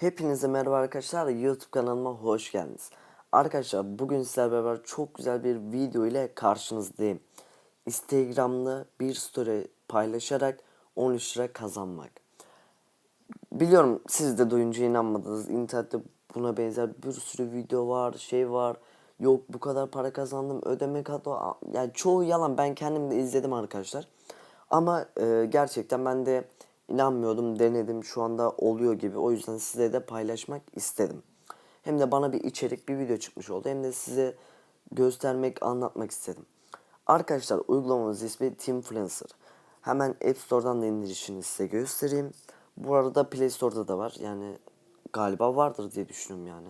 Hepinize merhaba arkadaşlar. YouTube kanalıma hoş geldiniz. Arkadaşlar bugün sizlerle beraber çok güzel bir video ile karşınızdayım. Instagram'da bir story paylaşarak 13 lira kazanmak. Biliyorum siz de duyunca inanmadınız. İnternette buna benzer bir sürü video var, şey var. Yok bu kadar para kazandım, ödeme katı. Yani çoğu yalan. Ben kendim de izledim arkadaşlar. Ama e, gerçekten ben de inanmıyordum, denedim. Şu anda oluyor gibi. O yüzden size de paylaşmak istedim. Hem de bana bir içerik, bir video çıkmış oldu. Hem de size göstermek, anlatmak istedim. Arkadaşlar uygulamamız ismi Teamfluencer. Hemen App Store'dan da indirişini size göstereyim. Bu arada Play Store'da da var. Yani galiba vardır diye düşünüyorum yani.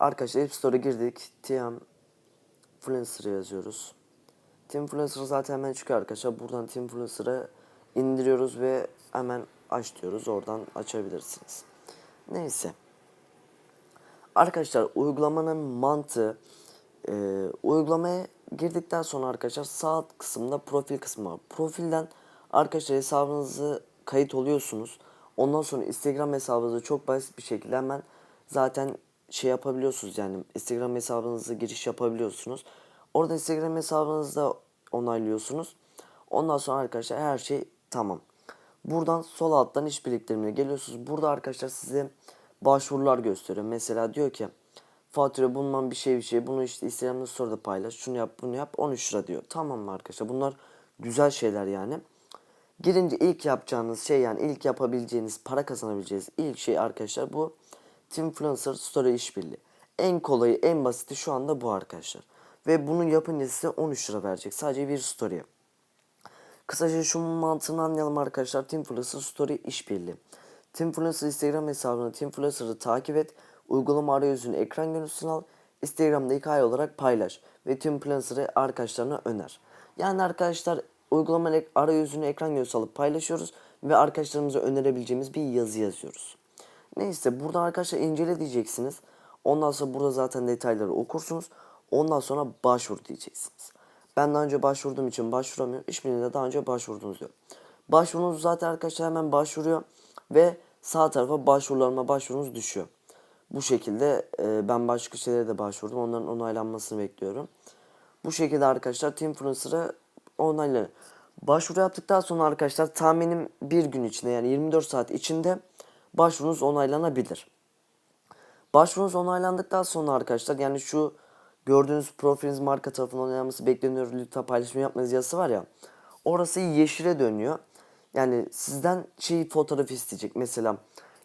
Arkadaşlar App Store'a girdik. Teamfluencer yazıyoruz. Teamfluencer zaten hemen çıkıyor arkadaşlar. Buradan Teamfluencer'ı indiriyoruz ve hemen aç diyoruz. Oradan açabilirsiniz. Neyse. Arkadaşlar uygulamanın mantığı e, uygulamaya girdikten sonra arkadaşlar sağ kısımda profil kısmı var. Profilden arkadaşlar hesabınızı kayıt oluyorsunuz. Ondan sonra Instagram hesabınızı çok basit bir şekilde hemen zaten şey yapabiliyorsunuz yani Instagram hesabınızı giriş yapabiliyorsunuz. Orada Instagram hesabınızda onaylıyorsunuz. Ondan sonra arkadaşlar her şey tamam. Buradan sol alttan iş biriktirimine geliyorsunuz. Burada arkadaşlar size başvurular gösteriyor. Mesela diyor ki fatura bulmam bir şey bir şey. Bunu işte Instagram'da story'da paylaş. Şunu yap bunu yap. 13 lira diyor. Tamam mı arkadaşlar? Bunlar güzel şeyler yani. Girince ilk yapacağınız şey yani ilk yapabileceğiniz, para kazanabileceğiniz ilk şey arkadaşlar bu Teamfluencer Story işbirliği. En kolayı, en basiti şu anda bu arkadaşlar. Ve bunu yapınca size 13 lira verecek. Sadece bir story. Kısaca şu mantığını anlayalım arkadaşlar. Teamfluencer Story işbirliği. Teamfluencer Instagram hesabını Teamfluencer'ı takip et. Uygulama arayüzünü ekran görüntüsünü al. Instagram'da hikaye olarak paylaş. Ve Teamfluencer'ı arkadaşlarına öner. Yani arkadaşlar uygulama arayüzünü ekran görüntüsü alıp paylaşıyoruz. Ve arkadaşlarımıza önerebileceğimiz bir yazı yazıyoruz. Neyse burada arkadaşlar incele diyeceksiniz. Ondan sonra burada zaten detayları okursunuz. Ondan sonra başvur diyeceksiniz. Ben daha önce başvurduğum için başvuramıyorum. İşbirliğine de daha önce başvurdunuz diyor. Başvurunuz zaten arkadaşlar hemen başvuruyor. Ve sağ tarafa başvurularıma başvurunuz düşüyor. Bu şekilde e, ben başka şeylere de başvurdum. Onların onaylanmasını bekliyorum. Bu şekilde arkadaşlar Teamfluencer'a onaylanır. Başvuru yaptıktan sonra arkadaşlar tahminim bir gün içinde yani 24 saat içinde başvurunuz onaylanabilir. Başvurunuz onaylandıktan sonra arkadaşlar yani şu gördüğünüz profiliniz marka tarafından onaylanması bekleniyor lütfen paylaşım yapmanız yazısı var ya. Orası yeşile dönüyor. Yani sizden şey fotoğraf isteyecek mesela.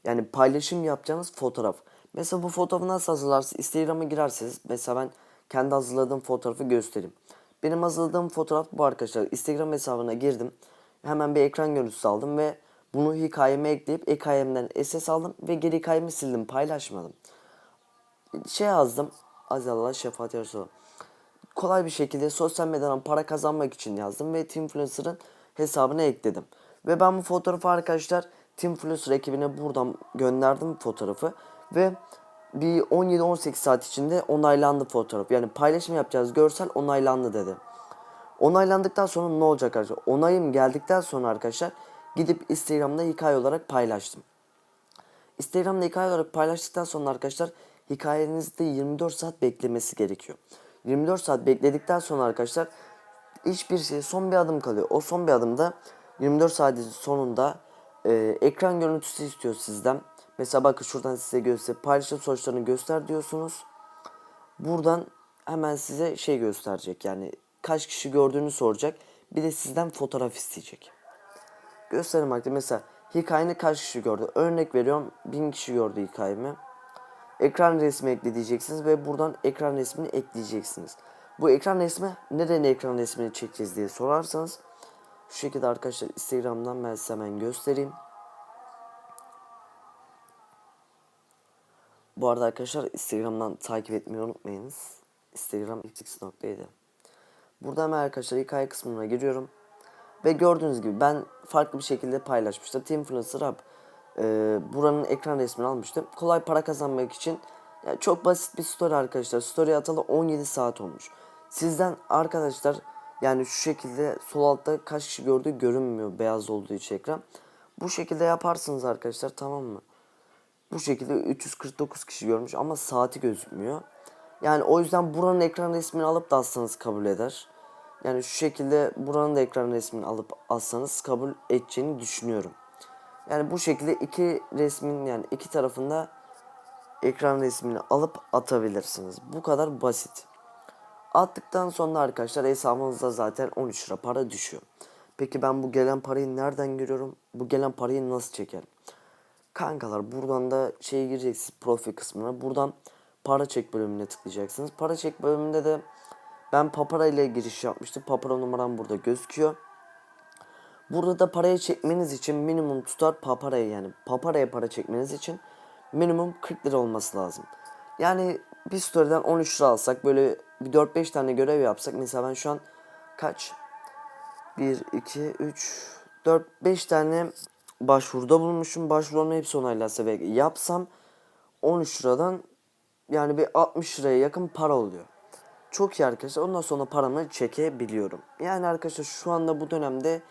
Yani paylaşım yapacağınız fotoğraf. Mesela bu fotoğrafı nasıl hazırlarsınız? Instagram'a girerseniz mesela ben kendi hazırladığım fotoğrafı göstereyim. Benim hazırladığım fotoğraf bu arkadaşlar. Instagram hesabına girdim. Hemen bir ekran görüntüsü aldım ve bunu hikayeme ekleyip hikayemden SS aldım ve geri hikayemi sildim paylaşmadım. Şey yazdım. Azallah şefaat ya Resulallah. Kolay bir şekilde sosyal medyadan para kazanmak için yazdım ve Teamfluencer'ın hesabına ekledim. Ve ben bu fotoğrafı arkadaşlar Teamfluencer ekibine buradan gönderdim fotoğrafı ve bir 17-18 saat içinde onaylandı fotoğraf. Yani paylaşım yapacağız görsel onaylandı dedi. Onaylandıktan sonra ne olacak arkadaşlar? Onayım geldikten sonra arkadaşlar gidip Instagram'da hikaye olarak paylaştım. Instagram'da hikaye olarak paylaştıktan sonra arkadaşlar hikayenizde 24 saat beklemesi gerekiyor. 24 saat bekledikten sonra arkadaşlar hiçbir şey son bir adım kalıyor. O son bir adımda 24 saatin sonunda e, ekran görüntüsü istiyor sizden. Mesela bakın şuradan size göster paylaşım sonuçlarını göster diyorsunuz. Buradan hemen size şey gösterecek yani kaç kişi gördüğünü soracak. Bir de sizden fotoğraf isteyecek. Gösterim vakti mesela hikayeni kaç kişi gördü? Örnek veriyorum 1000 kişi gördü hikayemi. Ekran resmi ekle diyeceksiniz ve buradan ekran resmini ekleyeceksiniz. Bu ekran resmi neden ekran resmini çekeceğiz diye sorarsanız şu şekilde arkadaşlar Instagram'dan ben size hemen göstereyim. Bu arada arkadaşlar Instagram'dan takip etmeyi unutmayınız. Instagram xx.7 Burada hemen arkadaşlar hikaye kısmına giriyorum. Ve gördüğünüz gibi ben farklı bir şekilde paylaşmıştım. Teamfluencer Hub e, buranın ekran resmini almıştım. Kolay para kazanmak için yani çok basit bir story arkadaşlar. Story atalı 17 saat olmuş. Sizden arkadaşlar yani şu şekilde sol altta kaç kişi gördüğü görünmüyor beyaz olduğu için ekran. Bu şekilde yaparsınız arkadaşlar tamam mı? Bu şekilde 349 kişi görmüş ama saati gözükmüyor. Yani o yüzden buranın ekran resmini alıp da atsanız kabul eder. Yani şu şekilde buranın da ekran resmini alıp atsanız kabul edeceğini düşünüyorum. Yani bu şekilde iki resmin yani iki tarafında ekran resmini alıp atabilirsiniz. Bu kadar basit. Attıktan sonra arkadaşlar hesabınızda zaten 13 lira para düşüyor. Peki ben bu gelen parayı nereden görüyorum? Bu gelen parayı nasıl çekerim? Kankalar buradan da şeye gireceksiniz profil kısmına. Buradan para çek bölümüne tıklayacaksınız. Para çek bölümünde de ben Papara ile giriş yapmıştım. Papara numaram burada gözüküyor. Burada da parayı çekmeniz için minimum tutar paparaya yani paparaya para çekmeniz için minimum 40 lira olması lazım. Yani bir story'den 13 lira alsak böyle bir 4-5 tane görev yapsak mesela ben şu an kaç 1, 2, 3, 4, 5 tane başvuruda bulunmuşum. Başvuruların hepsi onaylarsa ve yapsam 13 liradan yani bir 60 liraya yakın para oluyor. Çok iyi arkadaşlar. Ondan sonra paramı çekebiliyorum. Yani arkadaşlar şu anda bu dönemde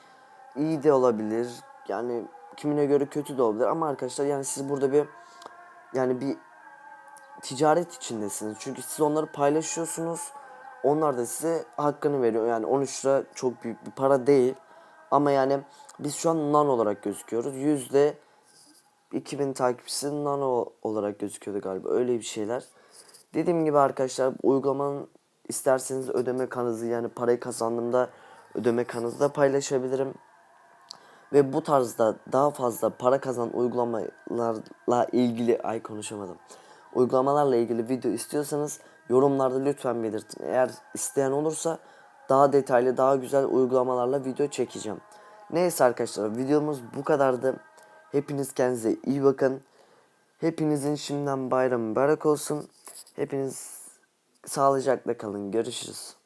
iyi de olabilir. Yani kimine göre kötü de olabilir. Ama arkadaşlar yani siz burada bir yani bir ticaret içindesiniz. Çünkü siz onları paylaşıyorsunuz. Onlar da size hakkını veriyor. Yani 13 lira çok büyük bir para değil. Ama yani biz şu an nan olarak gözüküyoruz. Yüzde 2000 takipçisi nano olarak gözüküyordu galiba. Öyle bir şeyler. Dediğim gibi arkadaşlar uygulamanın isterseniz ödeme kanızı yani parayı kazandığımda ödeme kanızı da paylaşabilirim. Ve bu tarzda daha fazla para kazanan uygulamalarla ilgili ay konuşamadım. Uygulamalarla ilgili video istiyorsanız yorumlarda lütfen belirtin. Eğer isteyen olursa daha detaylı, daha güzel uygulamalarla video çekeceğim. Neyse arkadaşlar videomuz bu kadardı. Hepiniz kendinize iyi bakın. Hepinizin şimdiden bayramı mübarek olsun. Hepiniz sağlıcakla kalın. Görüşürüz.